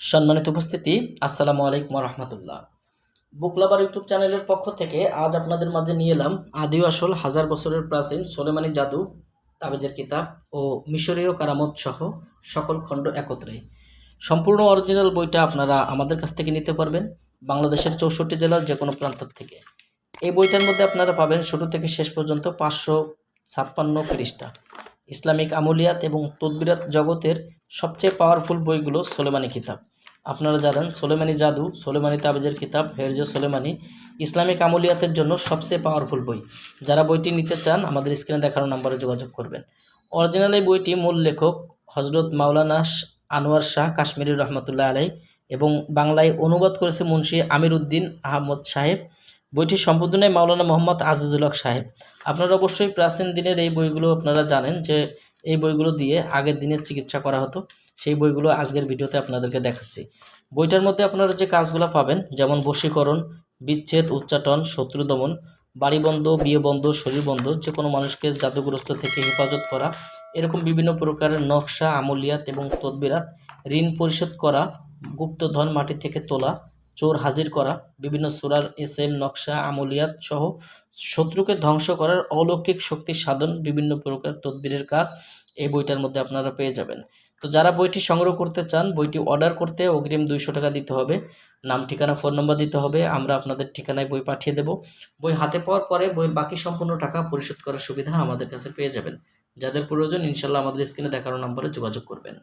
সম্মানিত উপস্থিতি, আসসালামু আলাইকুম রহমতুল্লাহ বুকলাবার ইউটিউব চ্যানেলের পক্ষ থেকে আজ আপনাদের মাঝে নিয়ে এলাম আদি আসল হাজার বছরের প্রাচীন সোলেমানি জাদু, তাবেজের কিতাব ও মিশরীয় কারামত সহ সকল খণ্ড একত্রে। সম্পূর্ণ অরিজিনাল বইটা আপনারা আমাদের কাছ থেকে নিতে পারবেন বাংলাদেশের চৌষট্টি জেলার যে কোনো প্রান্ত থেকে। এই বইটার মধ্যে আপনারা পাবেন শুরু থেকে শেষ পর্যন্ত পাঁচশো ছাপ্পান্ন পৃষ্ঠা। ইসলামিক আমলিয়াত এবং তদবিরাত জগতের সবচেয়ে পাওয়ারফুল বইগুলো সোলেমানি কিতাব। আপনারা জানেন, সোলেমানি জাদু, সোলেমানি তাবেজের কিতাব, হেরজে সোলেমানি ইসলামিক আমলিয়াতের জন্য সবচেয়ে পাওয়ারফুল বই। যারা বইটি নিতে চান, আমাদের স্ক্রিনে দেখানো নম্বরে যোগাযোগ করবেন। অরিজিনাল এই বইটি মূল লেখক হজরত মাওলানা আনোয়ার শাহ কাশ্মীরি রহমতুল্লাহ আলাই এবং বাংলায় অনুবাদ করেছে মুন্সি আমির উদ্দিন আহমদ সাহেব। বইটি সম্পাদনায় মাওলানা মোহাম্মদ আজিজুল হক সাহেব। আপনারা অবশ্যই প্রাচীন দিনের এই বইগুলো আপনারা জানেন যে এই বইগুলো দিয়ে আগের দিনের চিকিৎসা করা হতো। সেই বইগুলো আজকের ভিডিওতে আপনাদেরকে দেখাচ্ছি। বইটার মধ্যে আপনারা যে কাজগুলো পাবেন, যেমন বশীকরণ, বিচ্ছেদ, উচ্চাটন, শত্রু দমন, বাড়ি বন্ধ বাড়িবন্ধ বিয়েবন্ধ শরীরবন্ধ যে কোনো মানুষকে জাদুগ্রস্ত থেকে হেফাজত করা, এরকম বিভিন্ন প্রকারের নকশা, আমলিয়াত এবং তদবিরাত ঋণ পরিশোধ করা, গুপ্তধন মাটি থেকে তোলা চোর হাজির করা, বিভিন্ন সুরার এস এম নকশা, আমলিয়াত সহ শত্রুকে ধ্বংস করার অলৌকিক শক্তি সাধন বিভিন্ন প্রকার তদবিরের কাজ এই বইটার মধ্যে আপনারা পেয়ে যাবেন। তো যারা বইটি সংগ্রহ করতে চান, বইটি অর্ডার করতে অগ্রিম দুইশো টাকা দিতে হবে। নাম, ঠিকানা, ফোন নম্বর দিতে হবে। আমরা আপনাদের ঠিকানায় বই পাঠিয়ে দেব। বই হাতে পাওয়ার পরে বইয়ের বাকি সম্পূর্ণ টাকা পরিশোধ করার সুবিধা আমাদের কাছে পেয়ে যাবেন। যাদের প্রয়োজন, ইনশাল্লাহ আমাদের স্ক্রিনে দেখানো নম্বরে যোগাযোগ করবেন।